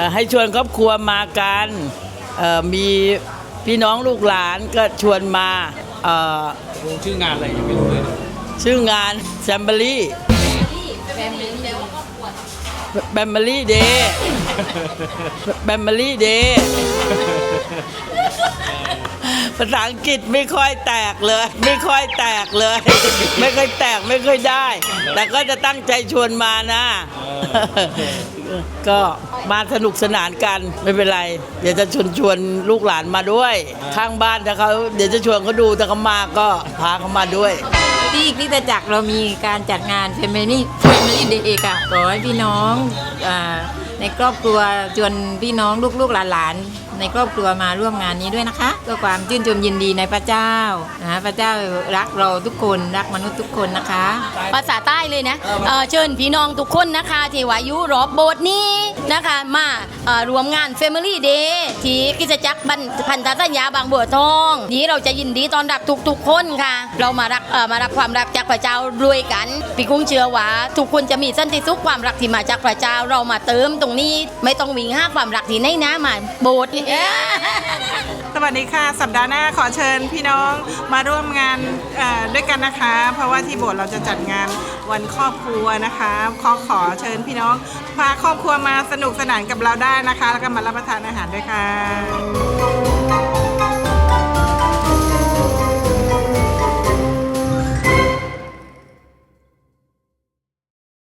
อ่อให้ชวนครอบครัวมากันเอ่อมีพี่น้องลูกหลานก็ชวนมาเอ่อชื่องานอะไรยังไม่รู้เลยชื่องานแซมเบอรี่แบมเบอรี่เดย์แบมเบอรี่เดย์ภาษาอังกฤษไม่ค่อยแตกเลย ไม่ค่อยแตกเลย ไม่ค่อยแตกไม่ค่อยได้ แต่ก็จะตั้งใจชวนมานะก็ มาสนุกสนานกันไม่เป็นไร เดี๋ยวจะชวนชวนลูกหลานมาด้วย ข้างบ้านถ้าเขาเดี๋ยวจะชวนเขาดูถ้าเขามาก็พาเขามาด้วยที่คริสตจักรเรามีการจัดงาน Family Family Day ค่ะขอให้พี่น้องอาในครอบครัวชวนพี่น้องลูกๆหลานๆ ในครอบครัวมาร่วมงานนี้ด้วยนะคะเพื่อความชื่นชมยินดีในพระเจ้านะพระเจ้ารักเราทุกคนรักมนุษย์ทุกคนนะคะ ภาษาใต้เลยนะเอ่อเชิญพี่น้องทุกคนนะคะที่วายู่รอบโบสถ์นี้นะคะมารวมงาน Family Day ที่กิจจักรบันพันธสัญญาบางบัวทองนี้เราจะยินดีต้อนรับทุกๆคนค่ะ เรามารักเอ่อมารับความรักจากพระเจ้าด้วยกันพี่กุ้งเชื่อว่าทุกคนจะมีสันติสุขความรักที่มาจากพระเจ้าเรามาเติมตรงนี้ ไม่ต้องวิ่งห้าความรักที่ไหนนะมาโบสถ์สวัสดีค่ะ สัปดาห์หน้าขอเชิญพี่น้องมาร่วมงานด้วยกันนะคะ เพราะว่าที่โบสถ์เราจะจัดงานวันครอบครัวนะคะขอขอเชิญพี่น้องพาครอบครัวมาสนุกสนานกับเราได้นะคะ แล้วก็มารับประทานอาหารด้วยค่ะ